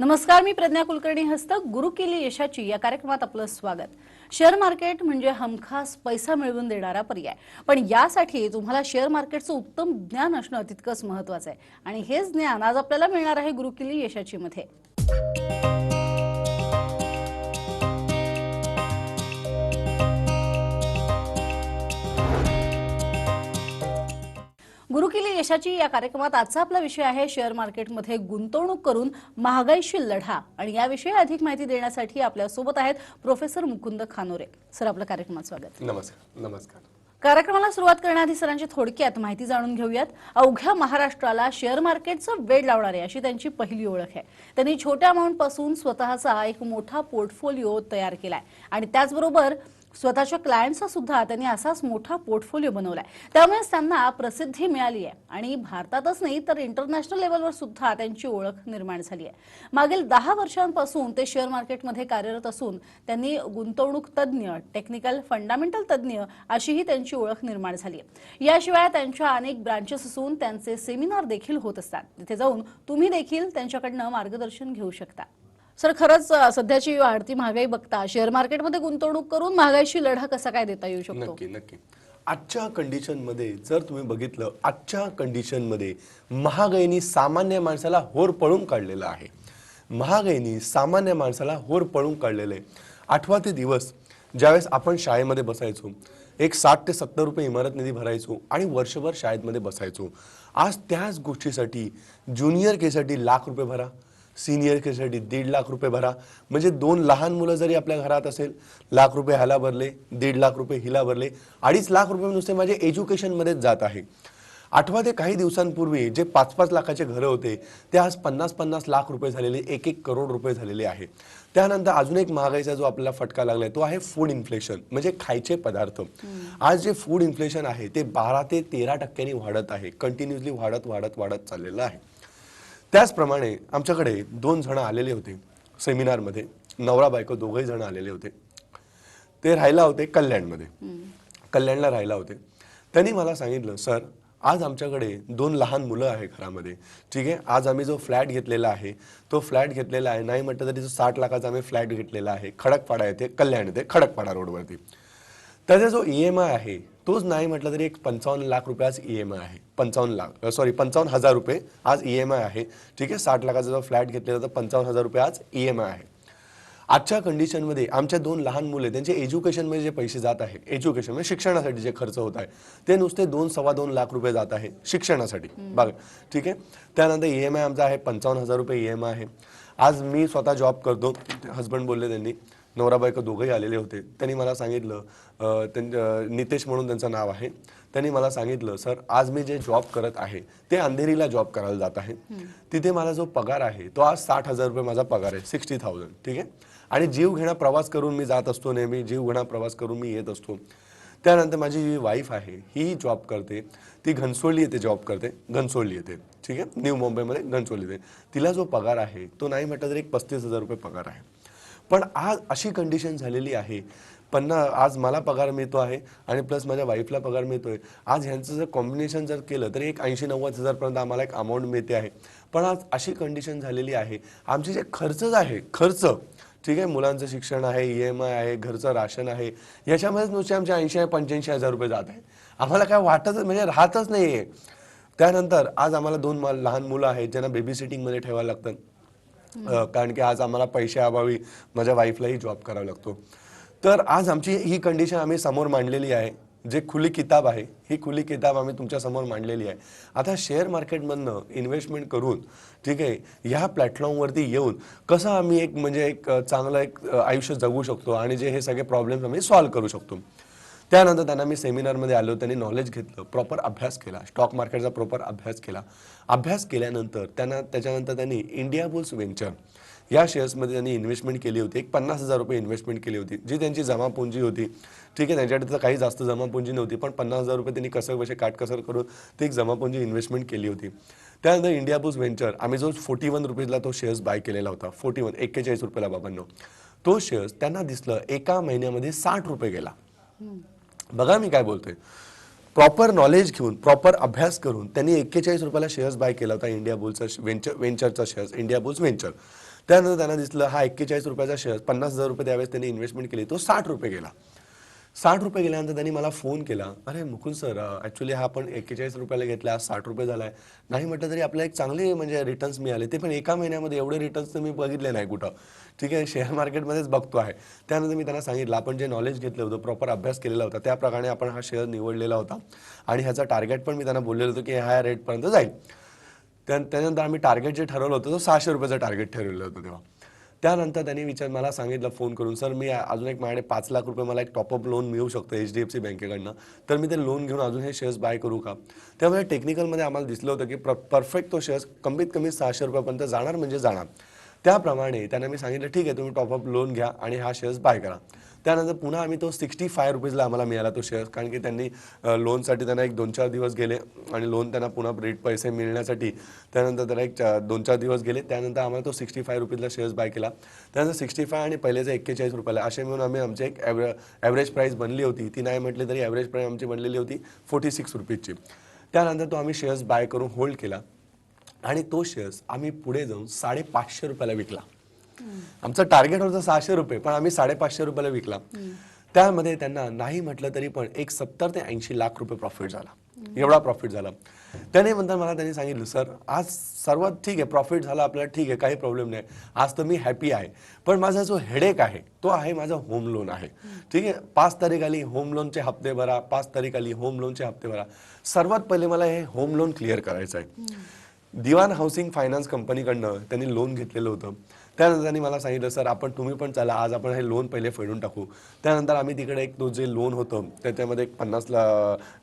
नमस्कार मी प्रज्ञा कुलकर्णी हस्त. गुरु केली यशाची या कार्यक्रमात आपलं स्वागत. शेअर मार्केट म्हणजे हमखास पैसा मिळवून देणारा पर्याय. पण यासाठी तुम्हाला शेअर मार्केटचं उत्तम ज्ञान असणं तितकंच महत्वाचं आहे. आणि हेच ज्ञान आज आपल्याला मिळणार आहे गुरुकिली यशाची मध्ये. गुरु केली यशाची या कार्यक्रमात आजचा आपला विषय आहे शेअर मार्केटमध्ये गुंतवणूक करून महागाईशी लढा. आणि याविषयी अधिक माहिती देण्यासाठी आपल्यासोबत आहेत प्रोफेसर मुकुंद खानोरे. सर आपलं कार्यक्रमात स्वागत. नमस्कार नमस्कार. कार्यक्रमाला सुरुवात करण्याआधी सरांची थोडक्यात माहिती जाणून घेऊयात. अवघ्या महाराष्ट्राला शेअर मार्केटचं वेड लावणारे अशी त्यांची पहिली ओळख आहे. त्यांनी छोट्या अमाऊंटपासून स्वतःचा एक मोठा पोर्टफोलिओ तयार केलाय. आणि त्याचबरोबर स्वतःच्या क्लायंटचा सुद्धा त्यांनी असाच मोठा पोर्टफोलिओ बनवलाय. त्यामुळेच त्यांना प्रसिद्धी मिळाली आहे. आणि भारतातच नाही तर इंटरनॅशनल लेवलवर सुद्धा त्यांची ओळख निर्माण झाली आहे. मागील दहा वर्षांपासून ते शेअर मार्केटमध्ये कार्यरत असून त्यांनी गुंतवणूक तज्ज्ञ टेक्निकल फंडामेंटल तज्ज्ञ अशीही त्यांची ओळख निर्माण झाली आहे. याशिवाय त्यांच्या अनेक ब्रांचेस असून त्यांचे सेमिनार देखील होत असतात. तिथे जाऊन तुम्ही देखील त्यांच्याकडनं मार्गदर्शन घेऊ शकता. सर खरंच सध्याची वाढती महागाई बघता शेअर मार्केटमध्ये गुंतवणूक करून महागाईशी लढा कसा काय देता येऊ शकतो? नक्की नक्की. आजच्या कंडिशनमध्ये जर तुम्ही बघितलं आजच्या कंडिशनमध्ये महागाईनी सामान्य माणसाला होर पळून काढलेलं आहे. महागाईनी सामान्य माणसाला होर पळून काढलेलं आहे. आठवा ते दिवस ज्यावेळेस आपण शाळेमध्ये बसायचो एक साठ ते सत्तर रुपये इमारत निधी भरायचो आणि वर्षभर शाळेमध्ये बसायचो. आज त्याच गोष्टीसाठी ज्युनियर केसाठी लाख रुपये भरा. सिनियर केसाठी दीड लाख रुपये भरा. म्हणजे दोन लहान मुलं जरी आपल्या घरात असेल लाख रुपये ह्याला भरले दीड लाख रुपये हिला भरले अडीच लाख रुपये नुसते माझे एज्युकेशनमध्येच जात आहे. आठवा ते काही दिवसांपूर्वी जे पाच पाच लाखाचे घरं होते ते आज पन्नास पन्नास लाख रुपये झालेले एक एक करोड रुपये झालेले आहे. त्यानंतर अजून एक महागाईचा जो आपल्याला फटका लागलाय तो आहे फूड इन्फ्लेशन म्हणजे खायचे पदार्थ. आज जे फूड इन्फ्लेशन आहे ते बारा ते तेरा टक्क्यांनी वाढत आहे कंटिन्युअसली वाढत वाढत वाढत चाललेलं आहे. त्याचप्रमाणे आमच्याकडे दोन जण आलेले होते सेमिनारमध्ये. नवरा बायको दोघही जण आलेले होते. ते राहायला होते कल्याणमध्ये. कल्याणला राहायला होते. त्यांनी मला सांगितलं सर आज आमच्याकडे दोन लहान मुलं आहे घरामध्ये. ठीक आहे? आज आम्ही जो फ्लॅट घेतलेला आहे तो फ्लॅट घेतलेला आहे. नाही म्हटलं तरी जो साठ लाखाचा आम्ही फ्लॅट घेतलेला आहे. खडकपाडा येथे कल्याण येथे खडकपाडा रोडवरती. त्याचा जो ई एम आय आहे तोच नाही म्हटलं तरी एक पंचावन्न लाख रुपये आज ई एम आय आहे. पंचावन्न लाख सॉरी पंचावन्न हजार रुपये आज ई एम आय आहे. ठीक आहे? साठ लाखाचा जो फ्लॅट घेतलेला तर पंचावन्न हजार रुपये आज ई एम आय आहे. आजच्या कंडिशनमध्ये आमच्या दोन लहान मुले त्यांचे एज्युकेशनमध्ये जे पैसे जात आहे एज्युकेशन म्हणजे शिक्षणासाठी जे खर्च होत आहे ते नुसते दोन सव्वा दोन लाख रुपये जात आहे शिक्षणासाठी. बघा ठीक आहे? त्यानंतर ई एम आय आमचा आहे पंचावन्न हजार रुपये ई एम आय आहे. आज मी स्वतः जॉब करतो. हस्बंड बोलले त्यांनी नवरा बायको दोघंही आलेले होते. त्यांनी मला सांगितलं त्यां- नितेश म्हणून त्यांचं नाव आहे. त्यांनी मला सांगितलं सर आज मी जे जॉब करत आहे ते अंधेरीला जॉब करायला जात आहे. तिथे माझा जो पगार आहे तो आज साठ हजार रुपये माझा पगार आहे सिक्स्टी थाउजंड ठीक आहे? आणि जीव घेणा प्रवास करून मी जात असतो नेहमी जीव घेणा प्रवास करून मी येत असतो. त्यानंतर माझी जी वाईफ आहे ही जॉब करते. ती घनसोली येते जॉब करते घनसोली येते ठीक आहे? न्यू मुंबईमध्ये घनसोली येते तिला जो पगार आहे तो नाही म्हटलं तरी एक पस्तीस हजार रुपये पगार आहे. पण आज अशी कंडिशन झालेली आहे. पन्ना आज मला पगार मिळतो आहे आणि प्लस माझ्या वाईफला पगार मिळतोय. आज ह्यांचं जर कॉम्बिनेशन जर केलं तर एक ऐंशी नव्वद हजारपर्यंत आम्हाला एक अमाऊंट मिळते आहे. पण आज अशी कंडिशन झालेली आहे. आमचे जे खर्चच आहे खर्च ठीक आहे मुलांचं शिक्षण आहे ई एम आय आहे घरचं राशन आहे याच्यामध्येच नुसते आमचे ऐंशी पंच्याऐंशी हजार रुपये जात आहे आम्हाला काय वाटतच म्हणजे राहतच नाही आहे त्यानंतर आज आम्हाला दोन लहान मुलं आहेत ज्यांना बेबी सिटिंगमध्ये ठेवायला लागतं. कारण की आज आम्हाला पैशाअभावी माझ्या वाईफलाही जॉब करावा लागतो. तर आज आमची ही कंडिशन आम्ही समोर मांडलेली आहे. जे खुली किताब आहे ही खुली किताब आम्ही तुमच्यासमोर मांडलेली आहे. आता शेअर मार्केटमधनं इन्व्हेस्टमेंट करून ठीक आहे ह्या प्लॅटफॉर्मवरती येऊन कसं आम्ही एक म्हणजे एक चांगलं एक आयुष्य जगू शकतो आणि जे हे सगळे प्रॉब्लेम्स आम्ही सॉल्व्ह करू शकतो. त्यानंतर त्यांना मी सेमिनारमध्ये आलो त्यांनी नॉलेज घेतलं प्रॉपर अभ्यास केला स्टॉक मार्केटचा प्रॉपर अभ्यास केला. अभ्यास केल्यानंतर त्यांना त्याच्यानंतर त्यांनी इंडिया बुल्स व्हेंचर या शेअर्समध्ये त्यांनी इन्व्हेस्टमेंट केली होती. एक पन्नास हजार रुपये इन्व्हेस्टमेंट केली होती जी त्यांची जमापुंजी होती. ठीक आहे त्यांच्याकडे तर काही जास्त जमापुंजी नव्हती पण पन्नास हजार रुपये त्यांनी कसं कसे काटकसर करून ती एक जमापुंजी इन्व्हेस्टमेंट केली होती. त्यानंतर इंडिया बुल्स व्हेंचर आम्ही जो फोर्टी वन रुपीजला तो शेअर्स बाय केलेला होता. फोर्टी वन एक्केचाळीस रुपयाला बाबांनो तो शेअर्स त्यांना दिसलं एका महिन्यामध्ये साठ रुपये गेला. बघा मी काय बोलतोय. प्रॉपर नॉलेज घेऊन प्रॉपर अभ्यास करून त्यांनी एक्केचाळीस रुपयाला शेअर्स बाय केला होता इंडिया बुल्सचा वेंचर वेंचरचा शेअर्स इंडिया बुल्स वेंचर त्यानंतर त्यांना दिसलं हा एक्केचाळीस रुपयाचा शेअर पन्नास हजार रुपये त्यावेळेस त्यांनी इन्व्हेस्टमेंट केली तो साठ रुपये गेला. साठ रुपये गेल्यानंतर त्यांनी मला फोन केला. अरे मुकुल सर ॲक्च्युली हा आपण एक्केचाळीस रुपयाला घेतला आज साठ रुपये झाला आहे नाही म्हटलं तरी आपल्याला एक चांगले म्हणजे रिटर्न्स मिळाले. ते पण एका महिन्यामध्ये एवढे रिटर्न्स तर मी बघितले नाही कुठं. ठीक आहे शेअर मार्केटमध्येच बघतो आहे. त्यानंतर मी त्यांना सांगितलं आपण जे नॉलेज घेतलं होतं प्रॉपर अभ्यास केलेला होता त्याप्रमाणे आपण हा शेअर निवडलेला होता. आणि ह्याचा टार्गेट पण मी त्यांना बोललेलं होतं की ह्या रेटपर्यंत जाईल. त्यानंतर आम्ही टार्गेट जे ठरवलं होतं तो सहाशे रुपयाचं टार्गेट ठरवलं होतं तेव्हा. त्यानंतर त्यांनी विचार मला सांगितलं फोन करून सर मी अजून एक माझ्याकडे पाच लाख रुपये मला एक टॉपअप लोन मिळू शकतं एच डी एफ सी बँकेकडनं. तर मी ते लोन घेऊन अजून हे शेअर्स बाय करू का? त्यामुळे टेक्निकलमध्ये आम्हाला दिसलं होतं की प्र परफेक्ट तो शेअर्स कमीत कमी सहाशे रुपयापर्यंत जाणार म्हणजे जाणार. त्याप्रमाणे त्यांना मी सांगितलं ठीक आहे तुम्ही टॉपअप लोन घ्या आणि हा शेअर्स बाय करा. त्यानंतर पुन्हा आम्ही तो सिक्स्टी फाय रुपीजला आम्हाला मिळाला तो शेअर कारण की त्यांनी लोनसाठी त्यांना एक दोन चार दिवस गेले आणि लोन त्यांना पुन्हा रेट पैसे मिळण्यासाठी त्यानंतर त्यांना एक चा- दोन चार दिवस गेले. त्यानंतर आम्हाला तो सिक्स्टी फाय रुपीजला शेअर्स बाय केला. त्यानंतर सिक्स्टी फाय आणि पहिलेचं एक्केचाळीस रुपयाला असे मिळून आम्ही आमची एक ॲव्हरे ॲव्हरेज प्राईस बनली होती. ती नाही म्हटली तरी ॲव्हरेज प्राईस आमची बनलेली होती फोर्टी सिक्स रुपीजची त्यानंतर तो आम्ही शेअर्स बाय करून होल्ड केला. आणि तो शेअर्स आम्ही पुढे जाऊन साडेपाचशे रुपयाला विकला. आमचं टार्गेट होतं सहाशे रुपये पण आम्ही साडेपाचशे रुपयाला विकला. त्यामध्ये त्यांना नाही म्हटलं तरी पण एक सत्तर ते ऐंशी लाख रुपये प्रॉफिट झाला. एवढा प्रॉफिट झाला. त्याने नंतर मला त्यांनी सांगितलं सर आज सर्वात ठीक आहे प्रॉफिट झाला आपल्याला ठीक आहे काही प्रॉब्लेम नाही. आज तर मी हॅपी आहे. पण माझा जो हेडेक आहे तो आहे माझा होम लोन आहे. ठीक आहे? पाच तारीख आली होम लोनचे हप्ते भरा. पाच तारीख आली होम लोनचे हप्ते भरा. सर्वात पहिले मला हे होम लोन क्लिअर करायचं आहे दिवान हाऊसिंग फायनान्स कंपनीकडनं त्यांनी लोन घेतलेलं होतं. त्यानंतर त्यांनी मला सांगितलं सर आपण तुम्ही पण चला आज आपण हे लोन पहिले फेडून टाकू. त्यानंतर आम्ही तिकडे एक तो जे लोन होतं त्याच्यामध्ये एक पन्नास ला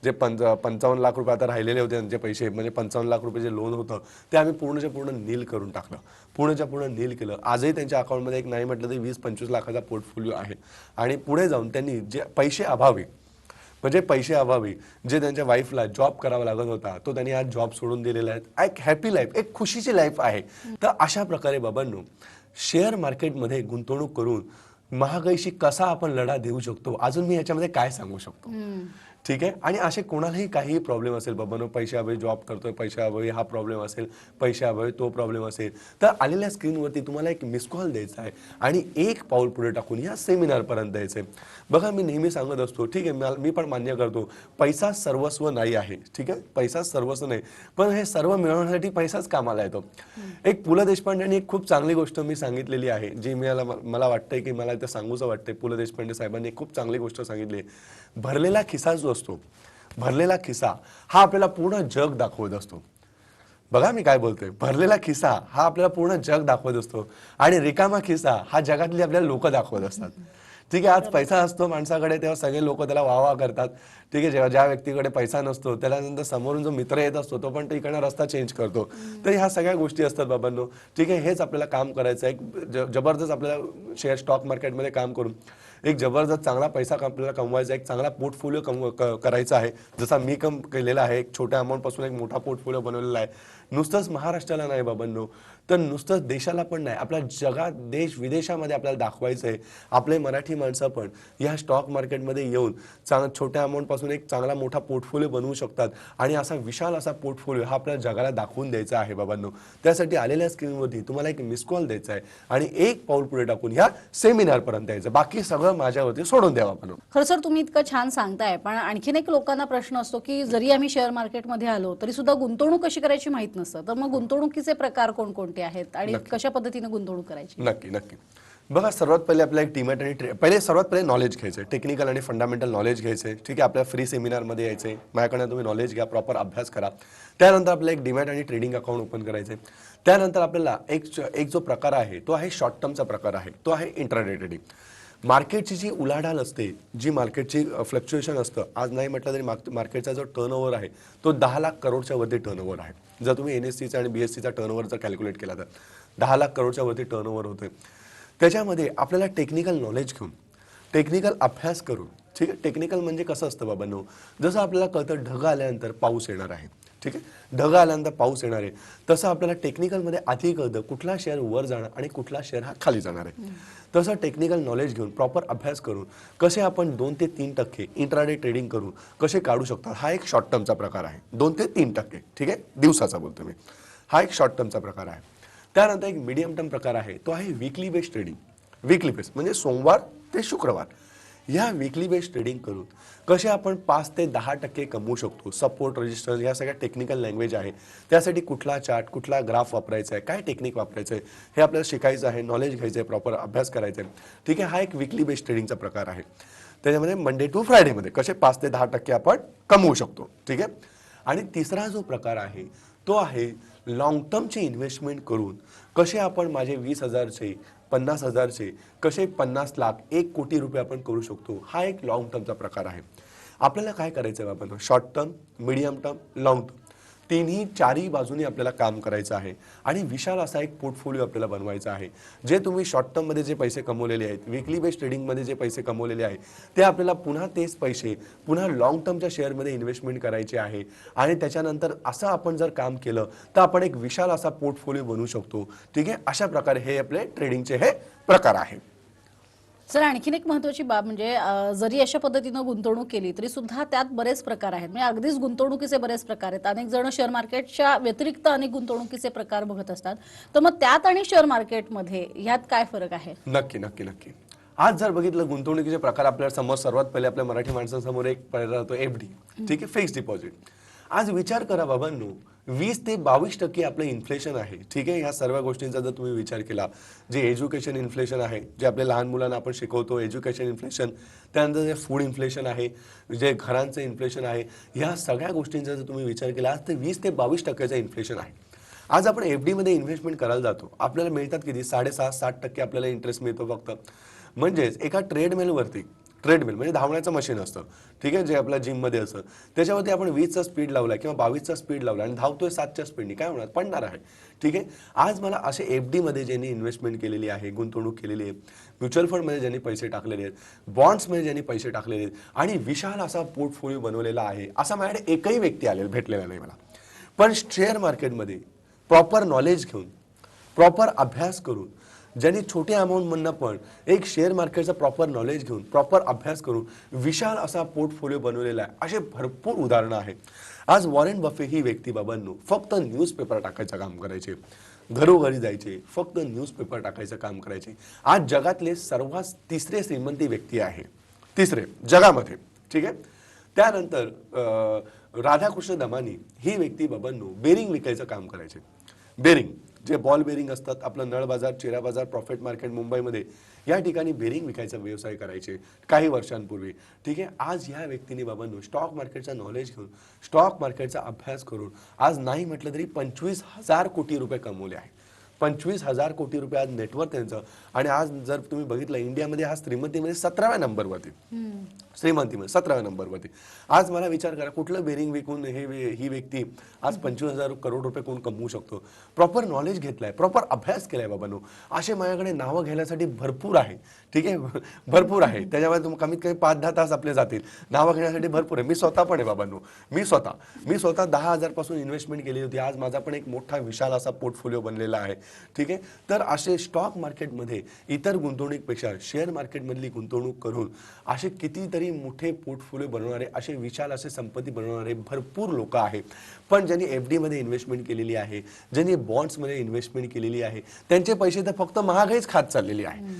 जे पंच पंचावन्न लाख रुपये आता राहिलेले होते त्यांचे पैसे म्हणजे पंचावन्न लाख रुपये जे लोन होतं ते आम्ही पूर्णच्या पूर्ण नील करून टाकलं. पूर्णच्या पूर्ण नील केलं. आजही त्यांच्या अकाउंटमध्ये एक नाही म्हटलं तरी वीस पंचवीस लाखाचा पोर्टफोलिओ आहे. आणि पुढे जाऊन त्यांनी जे पैसे अभावी म्हणजे पैसे अभावी जे त्यांच्या वाईफला जॉब करावा लागत होता तो त्यांनी आज जॉब सोडून दिलेला आहे एक हॅपी लाईफ एक खुशीची लाईफ आहे. तर अशा प्रकारे बाबांनो शेअर मार्केटमध्ये गुंतवणूक करून महागाईशी कसा आपण लढा देऊ शकतो? अजून मी याच्यामध्ये काय सांगू शकतो? ठीक आहे? आणि असे कोणालाही काही प्रॉब्लेम असेल बाबांनो पैशाअभावी जॉब करतोय पैशाअभावी हा प्रॉब्लेम असेल पैशाअभावी तो प्रॉब्लेम असेल तर आलेल्या स्क्रीनवरती तुम्हाला एक मिस कॉल द्यायचा आहे. आणि एक पाऊल पुढे टाकून या सेमिनारपर्यंत यायचं आहे. बघा मी नेहमी सांगत असतो ठीक आहे मला- मी पण मान्य करतो पैसा सर्वस्व नाही आहे ठीक आहे? पैसा सर्वस्व नाही. पण हे सर्व मिळवण्यासाठी पैसाच कामाला येतो. एक पु ल देशपांडेंनी एक खूप चांगली गोष्ट मी सांगितलेली आहे जी मला मला वाटतंय की मला इथं सांगूचं वाटतंय. पु ल देशपांडे साहेबांनी एक खूप चांगली गोष्ट सांगितली आहे. भरलेला खिसा जो असतो भरलेला खिसा हा आपल्याला पूर्ण जग दाखवत असतो. बघा मी काय बोलतोय. भरलेला खिसा हा आपल्याला पूर्ण जग दाखवत असतो. आणि रिकामा खिसा हा जगातली आपल्याला लोक दाखवत असतात. ठीक आहे आज पैसा असतो माणसाकडे तेव्हा सगळे लोक त्याला वाह करतात. ठीक आहे जेव्हा ज्या व्यक्तीकडे पैसा नसतो त्याला नंतर समोरून जो मित्र येत असतो तो पण तिकडनं रस्ता चेंज करतो. तर ह्या सगळ्या गोष्टी असतात बाबांनो. ठीक आहे हेच आपल्याला काम करायचं आहे. एक जबरदस्त आपल्याला शेअर स्टॉक मार्केटमध्ये काम करून एक जबरदस्त चांगला पैसा आपल्याला कमवायचा आहे, एक चांगला पोर्टफोलिओ कमव क- करायचा आहे. जसा मी कम केलेला आहे एक छोट्या अमाऊंटपासून एक मोठा पोर्टफोलिओ बनवलेला आहे. नुसतंच महाराष्ट्राला नाही बाबांनो. तर नुसतं देशाला पण नाही आपल्या जगात देश विदेशामध्ये आपल्याला दाखवायचं आहे आपले मराठी माणसं पण या स्टॉक मार्केटमध्ये येऊन चांग छोट्या अमाऊंटपासून एक चांगला मोठा पोर्टफोलिओ बनवू शकतात. आणि असा विशाल असा पोर्टफोलिओ हा आपल्या जगाला दाखवून द्यायचा आहे बाबांनो. त्यासाठी आलेल्या स्क्रीनवरती तुम्हाला एक मिस कॉल द्यायचा आहे आणि एक पाऊल पुढे टाकून ह्या सेमिनारपर्यंत यायचं. बाकी सगळं माझ्यावरती सोडून द्या आपण खरं सर तुम्ही इतकं छान सांगताय. पण आणखीन एक लोकांना प्रश्न असतो की जरी आम्ही शेअर मार्केटमध्ये आलो तरी सुद्धा गुंतवणूक कशी करायची माहीत नसतं. तर मग गुंतवणुकीचे प्रकार कोणकोणते? आहेत आणि कशा पद्धतीने गुंतवणूक करायची? नक्की नक्की. बघा सर्वात पहिले आपल्याला एक टीमॅट आणि ट्रे पहिले सर्वात पहिले नॉलेज घ्यायचं आहे. टेक्निकल आणि फंडामेंटल नॉलेज घ्यायचं आहे. ठीक आहे आपल्या फ्री सेमिनारमध्ये यायचं आहे. माझ्याकडनं तुम्ही नॉलेज घ्या प्रॉपर अभ्यास करा. त्यानंतर आपल्याला एक डिमॅट आणि ट्रेडिंग अकाउंट ओपन करायचं आहे. त्यानंतर आपल्याला एक एक जो प्रकार आहे तो आहे शॉर्ट टर्मचा प्रकार आहे. तो आहे इंट्राडे ट्रेडिंग मार्केटची जी उलाढाल असते जी मार्केटची फ्लक्च्युएशन असतं आज नाही म्हटलं तरी मार्क- मार्केटचा जो टर्नओव्हर आहे तो दहा लाख करोडच्या वरती टर्नओव्हर आहे. जर तुम्ही एन एस सीचा आणि बी एस सीचा टर्नओव्हर जर कॅल्क्युलेट केला तर दहा लाख करोडच्या वरती टर्नओव्हर होते त्याच्यामध्ये आपल्याला टेक्निकल नॉलेज घेऊन टेक्निकल अभ्यास करून ठीक आहे टेक्निकल म्हणजे कसं असतं बाबांनो जसं आपल्याला कळतं ढग आल्यानंतर पाऊस येणार आहे. ठीक आहे? ढग आल्यानंतर पाऊस येणार आहे. तसं आपल्याला टेक्निकलमध्ये आधी कळतं कुठला शेअर वर जाणार आणि कुठला शेअर हा खाली जाणार आहे. तसं टेक्निकल नॉलेज घेऊन प्रॉपर अभ्यास करून कसे आपण दोन ते तीन टक्के इंट्राडे ट्रेडिंग करून कसे काढू शकतात हा एक शॉर्ट टर्मचा प्रकार आहे. दोन ते तीन टक्के ठीक आहे? दिवसाचा बोलतो मी. हा एक शॉर्ट टर्मचा प्रकार आहे. त्यानंतर एक मीडियम टर्म प्रकार आहे. तो आहे weekly based trading weekly base म्हणजे सोमवार ते शुक्रवार. या विकली बेस्ड ट्रेडिंग करून कसे आपण पाच ते दहा टक्के कमवू शकतो? सपोर्ट रजिस्टर या सगळ्या टेक्निकल लँग्वेज आहे त्यासाठी कुठला चार्ट कुठला ग्राफ वापरायचा आहे काय टेक्निक वापरायचं आहे हे आपल्याला शिकायचं आहे नॉलेज घ्यायचं आहे प्रॉपर अभ्यास करायचा आहे. ठीक आहे हा एक विकली बेस्ड ट्रेडिंगचा प्रकार आहे. त्याच्यामध्ये मंडे टू फ्रायडेमध्ये कसे पाच ते दहा टक्के आपण कमवू शकतो? ठीक आहे? आणि तिसरा जो प्रकार आहे तो आहे लॉंग टर्मचे इन्व्हेस्टमेंट करून कसे आपण माझे वीस हजारचे पन्नास हजारचे कसे पन्नास लाख एक कोटी रुपये आपण करू शकतो हा एक लॉंग टर्मचा प्रकार आहे. आपल्याला काय करायचं आहे बाबांना? Short term medium term long term तिन्ही चारही बाजूनी आपल्याला काम करायचं आहे. आणि विशाल असा एक पोर्टफोलिओ आपल्याला बनवायचा आहे. जे तुम्ही शॉर्ट टर्ममध्ये जे पैसे कमवलेले आहेत विकली बेस्ड ट्रेडिंगमध्ये जे पैसे कमवलेले आहेत ते आपल्याला पुन्हा तेच पैसे पुन्हा लॉंग टर्मच्या शेअरमध्ये इन्व्हेस्टमेंट करायचे आहे. आणि त्याच्यानंतर असं आपण जर काम केलं तर आपण एक विशाल असा पोर्टफोलिओ बनवू शकतो. ठीक आहे? अशा प्रकारे हे आपले ट्रेडिंगचे हे प्रकार आहे. सर आणखीन एक महत्वाची बाब म्हणजे जरी अशा पद्धतीनं गुंतवणूक केली तरी सुद्धा त्यात बरेच प्रकार आहेत. म्हणजे अगदीच गुंतवणुकीचे बरेच प्रकार आहेत. अनेक जण शेअर मार्केटच्या व्यतिरिक्त अनेक गुंतवणुकीचे प्रकार बघत असतात. तर मग त्यात आणि शेअर मार्केटमध्ये ह्यात काय फरक आहे? नक्की नक्की नक्की. आज जर बघितलं गुंतवणुकीचे प्रकार आपल्यासमोर सर्वात पहिले आपल्या मराठी माणसांसमोर एक पहिला राहतो एफ डी ठीक आहे? फिक्स डिपॉझिट आज विचार करा बाबांनो वीस ते बावीस टक्के आपलं इन्फ्लेशन आहे. ठीक आहे? ह्या सर्व गोष्टींचा जर तुम्ही विचार केला जे एज्युकेशन इन्फ्लेशन आहे जे आपल्या लहान मुलांना आपण शिकवतो एज्युकेशन इन्फ्लेशन त्यानंतर जे फूड इन्फ्लेशन आहे जे घरांचं इन्फ्लेशन आहे ह्या सगळ्या गोष्टींचा जर तुम्ही विचार केला आज ते वीस ते बावीस टक्क्याचं इन्फ्लेशन आहे. आज आपण एफमध्ये इन्व्हेस्टमेंट करायला जातो. आपल्याला मिळतात किती? साडेसहा सात टक्के आपल्याला इंटरेस्ट मिळतो फक्त. म्हणजेच एका ट्रेडमिलवरती ट्रेडमिल म्हणजे धावण्याचं मशीन असतं. ठीक आहे? जे आपल्या जिममध्ये असतं. त्याच्यावरती आपण वीसचा स्पीड लावला किंवा बावीसचा स्पीड लावला आणि धावतोय सातच्या स्पीडनी काय होणार? पडणार आहे. ठीक आहे? आज मला असे एफ डीमध्ये ज्यांनी इन्व्हेस्टमेंट केलेली आहे गुंतवणूक केलेली आहे म्युच्युअल फंडमध्ये ज्यांनी पैसे टाकलेले आहेत बॉन्ड्समध्ये ज्यांनी पैसे टाकलेले आहेत आणि विशाल असा पोर्टफोलिओ बनवलेला आहे असा माझ्याकडे एकही व्यक्ती आलेला भेटलेला नाही मला. पण शेअर मार्केटमध्ये प्रॉपर नॉलेज घेऊन प्रॉपर अभ्यास करून ज्यांनी छोट्या अमाऊंटमधनं पण एक शेअर मार्केटचा प्रॉपर नॉलेज घेऊन प्रॉपर अभ्यास करून विशाल असा पोर्टफोलिओ बनवलेला आहे. असे भरपूर उदाहरणं आहेत. आज वॉरेन बफे ही व्यक्ती बाबांनो फक्त न्यूजपेपर टाकायचं काम करायचे. घरोघरी जायचे फक्त न्यूजपेपर टाकायचं काम करायचे. आज जगातले सर्वात तिसरे श्रीमंती व्यक्ती आहे. तिसरे जगामध्ये. ठीक आहे? त्यानंतर राधाकृष्ण दमानी ही व्यक्ती बाबांनो बेरिंग विकायचं काम करायचे. बेरिंग जे बॉल बेरिंग असतात आपलं नळ बाजार चिरा बाजार प्रॉफिट मार्केट मुंबईमध्ये या ठिकाणी बेरिंग विकायचा व्यवसाय करायचे काही वर्षांपूर्वी. ठीक आहे? आज या व्यक्तीने बाबांनो स्टॉक मार्केटचा नॉलेज घेऊन स्टॉक मार्केटचा अभ्यास करून आज नाही म्हटलं तरी पंचवीस हजार कोटी रुपये कमवले आहे पंचवीस हजार कोटी रुपये आज नेटवर्क त्यांचं. आणि आज जर तुम्ही बघितलं इंडियामध्ये हा श्रीमंतीमध्ये सतराव्या नंबरवरती. श्रीमंतीमध्ये सतराव्या नंबरवरती. आज मला विचार करा कुठलं बेरिंग विकून हे ही व्यक्ती आज पंचवीस हजार करोड रुपये कोण कमवू शकतो? प्रॉपर नॉलेज घेतलाय प्रॉपर अभ्यास केलाय बाबांनो. असे माझ्याकडे नावं घेण्यासाठी भरपूर आहे. ठीक आहे? भरपूर आहे. त्याच्यामुळे तुम्ही कमीत कमी पाच दहा तास आपले जातील. नावं घेण्यासाठी भरपूर आहे. मी स्वतः पण आहे बाबांनो. मी स्वतः. मी स्वतः दहा हजारपासून इन्व्हेस्टमेंट केली होती. आज माझा पण एक मोठा विशाल असा पोर्टफोलिओ बनलेला आहे. ठीक आहे? तर असे स्टॉक मार्केटमध्ये इतर गुंतवणुकीपेक्षा शेअर मार्केटमधली गुंतवणूक करून असे कितीतरी मोठे पोर्टफोलिओ बनवणारे असे विशाल असे संपत्ती बनवणारे भरपूर लोक आहेत. पण ज्यांनी एफमध्ये इन्व्हेस्टमेंट केलेली आहे ज्यांनी बॉन्ड्समध्ये इन्व्हेस्टमेंट केलेली आहे त्यांचे पैसे तर फक्त महागाईच खात चाललेली आहे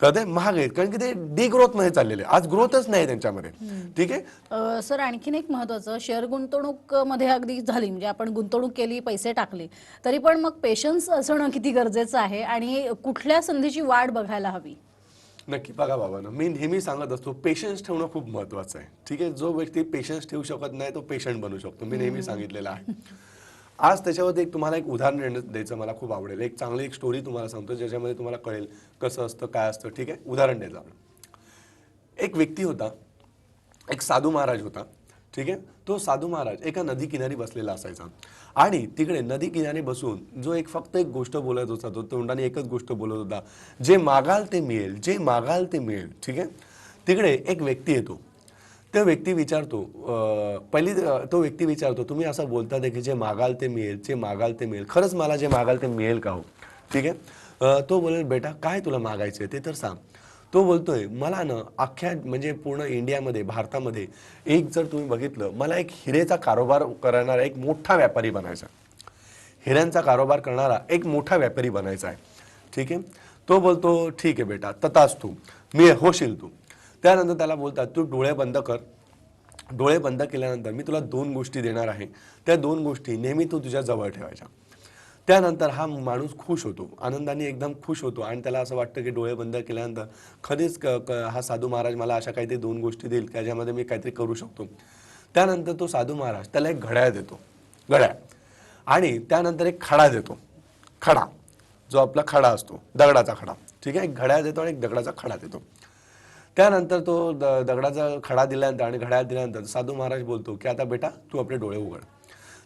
कळतंय महाग आहेत. कारण की ते डी ग्रोथमध्ये चाललेले. आज ग्रोथच नाही त्यांच्यामध्ये. ठीक आहे? अ, सर आणखीन एक महत्वाचं शेअर गुंतवणूकमध्ये अगदी झाली म्हणजे आपण गुंतवणूक केली पैसे टाकले तरी पण मग पेशन्स असणं किती गरजेचं आहे आणि कुठल्या संधीची वाट बघायला हवी? नक्की. बघा बाबांनो मी नेहमी सांगत असतो पेशन्स ठेवणं खूप महत्वाचं आहे. ठीक आहे? जो व्यक्ती पेशन्स ठेवू शकत नाही तो पेशंट बनू शकतो. मी नेहमी सांगितलेलं आहे. आज त्याच्यावरती एक तुम्हाला एक उदाहरण देणं- द्यायचं मला खूप आवडेल. एक चांगली एक स्टोरी तुम्हाला सांगतो ज्याच्यामध्ये तुम्हाला कळेल कसं असतं काय असतं ठीक आहे? उदाहरण द्यायचं आपण. एक व्यक्ती होता एक साधू महाराज होता ठीक आहे? तो साधू महाराज एका नदी किनारी बसलेला असायचा. आणि तिकडे नदी किनारी बसून जो एक फक्त एक गोष्ट बोलत होता तो तोंडाने एकच गोष्ट बोलत होता. जे मागाल ते मिळेल जे मागाल ते मिळेल ठीक आहे? तिकडे एक व्यक्ती येतो. तो व्यक्ती विचारतो पहिली तो व्यक्ती विचारतो तुम्ही असं बोलता की जे मागाल ते मिळेल जे मागाल ते मिळेल. खरंच मला जे मागाल ते मिळेल का हो? ठीक आहे? तो बोलेल बेटा काय तुला मागायचं आहे ते तर सांग. तो बोलतोय मला ना अख्ख्या म्हणजे पूर्ण इंडियामध्ये भारतामध्ये एक जर तुम्ही बघितलं मला एक हिरेचा कारोबार करणारा एक मोठा व्यापारी बनायचा हिऱ्यांचा कारोबार करणारा एक मोठा व्यापारी बनायचा आहे. ठीक आहे? तो बोलतो ठीक आहे बेटा तथास तू. मी होशील तू. त्यानंतर त्याला बोलतात तू डोळे बंद कर. डोळे बंद केल्यानंतर मी तुला दोन गोष्टी देणार आहे. त्या दोन गोष्टी नेहमी तू तुझ्या जवळ ठेवायच्या. त्यानंतर हा माणूस खुश होतो. आनंदाने एकदम खुश होतो आणि त्याला असं वाटतं की डोळे बंद केल्यानंतर खरीच क- क- हा साधू महाराज मला अशा काहीतरी दोन गोष्टी देईल की ज्यामध्ये मी काहीतरी करू शकतो. त्यानंतर तो साधू महाराज त्याला एक घड्याळ देतो. घड्याळ. आणि त्यानंतर एक खडा देतो. खडा. जो आपला खडा असतो दगडाचा खडा. ठीक आहे? एक घड्याळ देतो आणि एक दगडाचा खडा देतो. त्यानंतर तो द दगडाचा खडा दिल्यानंतर आणि घड्याळ दिल्यानंतर साधू महाराज बोलतो की आता बेटा तू आपले डोळे उघड.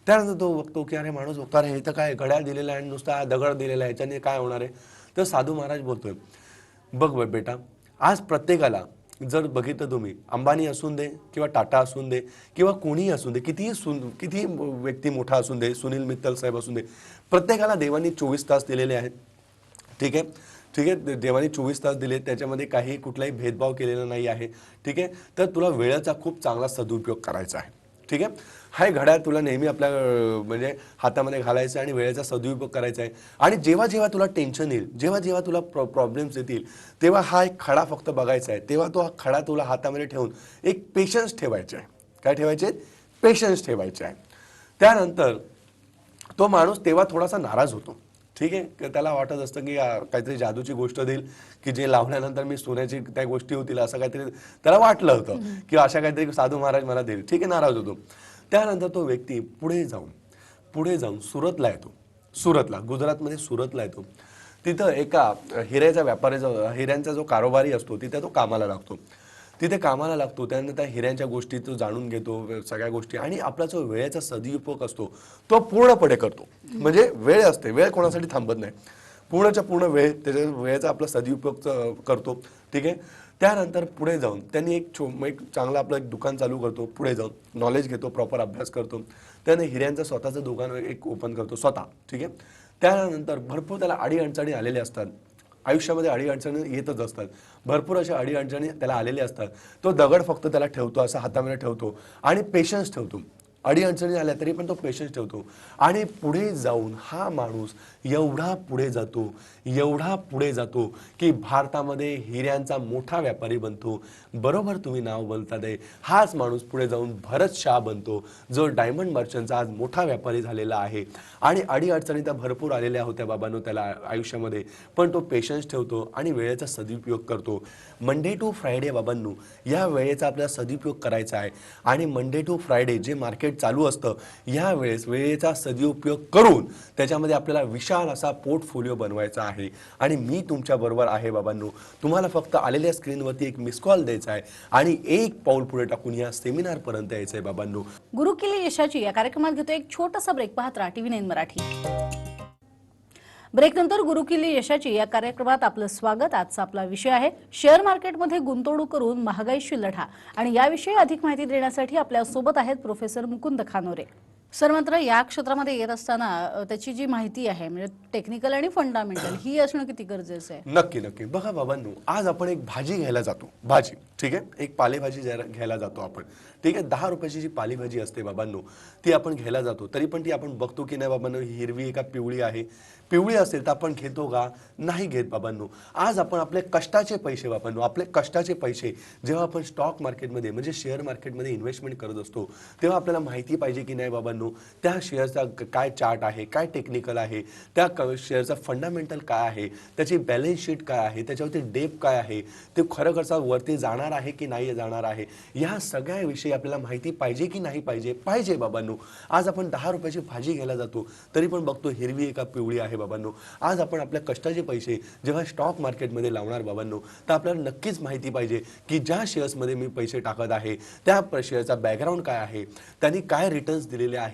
त्यानंतर तो बघतो की अरे माणूस बघतो अरे हे तर काय घड्याळ दिलेलं आहे आणि नुसता हा दगड दिलेला आहे याच्याने काय होणार आहे? तर साधू महाराज बोलतोय बघ बे- बेटा आज प्रत्येकाला जर बघितलं तुम्ही अंबानी असून दे किंवा टाटा असून दे किंवा कोणीही असून दे कितीही सुन कितीही व्यक्ती मोठा असून दे सुनील मित्तल साहेब असून दे प्रत्येकाला देवांनी चोवीस तास दिलेले आहेत. ठीक आहे? ठीक आहे? देवाने चोवीस तास दिले त्याच्यामध्ये काही कुठलाही भेदभाव केलेला नाही आहे. ठीक आहे? तर तुला वेळेचा खूप चांगला सदुपयोग करायचा आहे. ठीक आहे? हा घड्याळ तुला नेहमी आपल्या म्हणजे हातामध्ये घालायचं आहे आणि वेळेचा सदुपयोग करायचा आहे. आणि जेव्हा जेव्हा तुला टेन्शन येईल जेव्हा जेव्हा तुला प्रॉ प्रॉब्लेम्स येतील तेव्हा हा एक खडा फक्त बघायचा आहे. तेव्हा तो हा खडा तुला हातामध्ये ठेवून एक पेशन्स ठेवायचा आहे. काय ठेवायचे? पेशन्स ठेवायचे आहे. त्यानंतर तो माणूस तेव्हा थोडासा नाराज होतो. ठीक आहे. त्याला वाटत असतं की काहीतरी जादूची गोष्ट देईल की जे लावल्यानंतर मी सोन्याची त्या गोष्टी होतील असं काहीतरी त्याला वाटलं होतं की अशा काहीतरी साधू महाराज मला देईल. ठीक आहे नाराज होतो. त्यानंतर तो व्यक्ती पुढे जाऊन पुढे जाऊन सुरतला येतो. सुरतला गुजरातमध्ये सुरतला येतो. तिथं एका हिऱ्याच्या व्यापाऱ्याचा हिऱ्यांचा जो कारोबारी असतो तिथे तो कामाला लागतो. तिथे कामाला लागतो. त्यानंतर त्या हिऱ्यांच्या गोष्टी तो जाणून घेतो सगळ्या गोष्टी. आणि आपला जो वेळेचा सदुपयोग असतो तो पूर्णपणे करतो. म्हणजे वेळ असते. वेळ कोणासाठी थांबत नाही. पूर्णच्या पूर्ण वेळ त्याच्या वेळेचा आपला सदुपयोग च- करतो. ठीक आहे? त्यानंतर पुढे जाऊन त्यांनी एक छो एक चांगलं आपलं एक दुकान चालू करतो. पुढे जाऊन नॉलेज घेतो प्रॉपर अभ्यास करतो. त्याने हिऱ्यांचं स्वतःचं दुकान एक ओपन करतो. स्वतः. ठीक आहे? त्यानंतर भरपूर त्याला अडी अडचणी आलेल्या असतात. आयुष्यामध्ये अडीअडचणी येतच असतात. भरपूर अशा अडी अडचणी त्याला आलेल्या असतात. तो दगड फक्त त्याला ठेवतो असं हातामध्ये ठेवतो आणि पेशन्स ठेवतो. अडीअडचणी आल्या तरी पण तो पेशन्स ठेवतो. आणि पुढे जाऊन हा माणूस एवढा पुढे जातो एवढा पुढे जातो की भारतामध्ये हिऱ्यांचा मोठा व्यापारी बनतो. बरोबर तुम्ही नाव बोलता दे हाच माणूस पुढे जाऊन भरत शाह बनतो जो डायमंड मर्चंटचा आज मोठा व्यापारी झालेला आहे. आणि अडीअडचणी त्या भरपूर आलेल्या होत्या बाबांनो त्याला आयुष्यामध्ये. पण तो पेशन्स ठेवतो आणि वेळेचा सदुपयोग करतो. मंडे टू फ्रायडे बाबांनो या वेळेचा आपल्याला सदुपयोग करायचा आहे. आणि मंडे टू फ्रायडे जे मार्केट चालू असतं या वेळेस वेळेचा सदुपयोग करून त्याच्यामध्ये आपल्याला विशाल असा पोर्टफोलिओ बनवायचा आहे. आणि मी तुमच्याबरोबर आहे बाबांनो. तुम्हाला फक्त आलेल्या स्क्रीनवरती एक मिस कॉल द्यायचा आहे. आणि एक पाऊल पुढे टाकून या सेमिनारपर्यंत यायचं आहे बाबांनो. गुरुकिल्ली यशाची या कार्यक्रमात घेतो एक छोटासा ब्रेक पाहत राहा टीव्ही नाईन मराठी. ब्रेकनंतर गुरुकिल्ली यशाची या कार्यक्रमात आपलं स्वागत. आजचा आपला विषय आहे शेअर मार्केटमध्ये गुंतवणूक करून महागाईशी लढा आणि याविषयी अधिक माहिती देण्यासाठी आपल्यासोबत आहेत प्रोफेसर मुकुंद खानोरे. सर मात्र या क्षेत्रामध्ये येत असताना त्याची जी माहिती आहे म्हणजे टेक्निकल आणि फंडामेंटल ही असणं किती गरजेचं आहे? नक्की नक्की. बघा बाबांनो आज आपण एक भाजी घ्यायला जातो. भाजी ठीक आहे? एक पालेभाजी घ्यायला जातो आपण. ठीक आहे? दहा रुपयाची जी पालेभाजी असते बाबांनो ती आपण घ्यायला जातो. तरी पण ती आपण बघतो की नाही बाबांनो ही हिरवी आहे का पिवळी आहे? पिवळी असेल तर आपण घेतो का? नाही घेत बाबांनो. आज आपण आपले कष्टाचे पैसे बाबांनो आपले कष्टाचे पैसे जेव्हा आपण स्टॉक मार्केटमध्ये म्हणजे शेअर मार्केटमध्ये इन्व्हेस्टमेंट करत असतो तेव्हा आपल्याला माहिती पाहिजे की नाही बाबांनो त्या शेअरचा काय चार्ट आहे? काय टेक्निकल आहे? त्या क शेअरचा फंडामेंटल काय आहे? त्याची बॅलन्स शीट काय आहे? त्याच्यावरती डेप काय आहे? ते खरोखरचा वरती जाणार आहे की नाही जाणार आहे? या सगळ्याविषयी आपल्याला माहिती पाहिजे की नाही पाहिजे? पाहिजे बाबांनो. आज आपण दहा रुपयाची भाजी घ्यायला जातो तरी पण बघतो हिरवी एका पिवळी आहे बाबांनो. आज आपण आपल्या कष्टाचे पैसे जेव्हा स्टॉक मार्केटमध्ये लावणार बाबांनो तर आपल्याला नक्कीच माहिती पाहिजे की ज्या शेअर्समध्ये मी पैसे टाकत आहे त्या शेअरचा बॅकग्राऊंड काय आहे? त्यांनी काय रिटर्न्स दिलेले आहेत?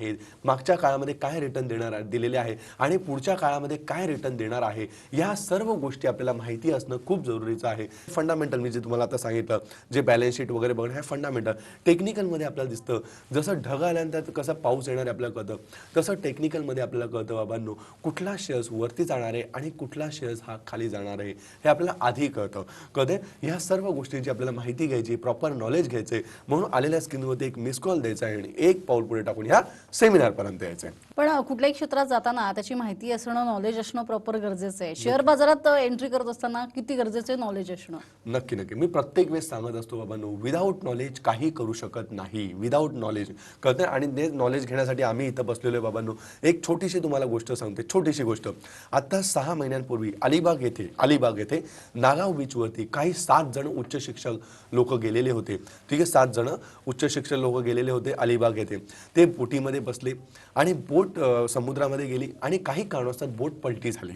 मागच्या काळामध्ये काय रिटर्न देणार दिलेले आहे आणि पुढच्या काळामध्ये काय रिटर्न देणार आहे या सर्व गोष्टी आपल्याला माहिती असणं खूप जरुरीचं आहे. फंडामेंटल मी जे तुम्हाला आता सांगितलं जे बॅलन्स शीट वगैरे बघणं हे फंडामेंटल टेक्निकलमध्ये आपल्याला दिसतं जसं ढग आल्यानंतर कसं पाऊस येणार आहे आपल्याला कळतं तसं टेक्निकलमध्ये आपल्याला कळतं बाबांनो कुठला शेअर्स वरती जाणार आहे आणि कुठला शेअर्स हा खाली जाणार आहे हे आपल्याला आधी कळतं. कळते ह्या सर्व गोष्टींची आपल्याला माहिती घ्यायची प्रॉपर नॉलेज घ्यायचे म्हणून आलेल्या स्क्रीनवरती एक मिस कॉल द्यायचा आहे आणि एक पाऊल पुढे टाकून ह्या सेमिनारपर्यंत यायचं आहे पण कुठल्याही क्षेत्रात जाताना त्याची माहिती असणं नॉलेज असणं प्रॉपर गरजेचं आहे. शेअर बाजारात एंट्री करत असताना किती गरजेचं आहे नॉलेज असणं? नक्की नक्की. मी प्रत्येक वेळेस सांगत असतो बाबांनो विदाऊट नॉलेज काही करू शकत नाही. विदाऊट नॉलेज कळतं? आणि ते नॉलेज घेण्यासाठी आम्ही इथं बसलेलो आहे बाबांनो एक छोटीशी तुम्हाला गोष्ट सांगते छोटीशी गोष्ट. आता सहा महिन्यांपूर्वी अलिबाग येथे अलिबाग येथे नागाव बीचवरती काही सात जण उच्च शिक्षक लोक गेलेले होते. ठीक आहे सात जण उच्च शिक्षक लोक गेलेले होते अलिबाग येथे. ते बोटीमध्ये asleep आणि बोट समुद्रामध्ये गेली आणि काही कारणास्तव बोट पलटी झाली.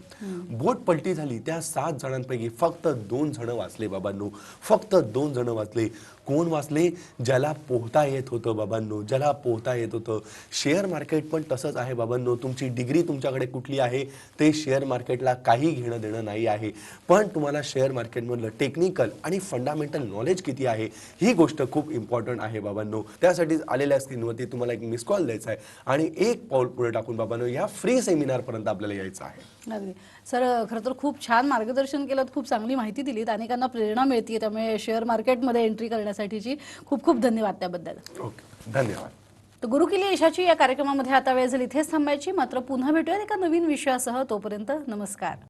बोट पलटी झाली. त्या सात जणांपैकी फक्त दोन जण वाचले बाबांनो. फक्त दोन जण वाचले. कोण वाचले? ज्याला पोहता येत होतं बाबांनो. ज्याला पोहता येत होतं. शेअर मार्केट पण तसंच आहे बाबांनो. तुमची डिग्री तुमच्याकडे कुठली आहे? ते शेअर मार्केटला काही घेणं देणं नाही आहे. पण तुम्हाला शेअर मार्केटमधलं टेक्निकल आणि फंडामेंटल नॉलेज किती आहे? ही गोष्ट खूप इम्पॉर्टंट आहे बाबांनो. त्यासाठीच आलेल्या स्क्रीनवरती तुम्हाला एक मिस कॉल द्यायचा आहे. आणि एक पाऊल पुढे टाकून बाबांनो या फ्री सेमिनारपर्यंत आपल्याला यायचं आहे. अगदी. सर खरं तर खूप छान मार्गदर्शन केलं खूप चांगली माहिती दिलीत अनेकांना प्रेरणा मिळते त्यामुळे शेअर मार्केटमध्ये एंट्री करण्यासाठीची खूप खूप धन्यवाद त्याबद्दल. ओके धन्यवाद. तर गुरुकिल्ली यशाची या कार्यक्रमामध्ये आता वेळ झाली इथेच थांबायची. मात्र पुन्हा भेटूया एका नवीन विषयासह. तोपर्यंत नमस्कार.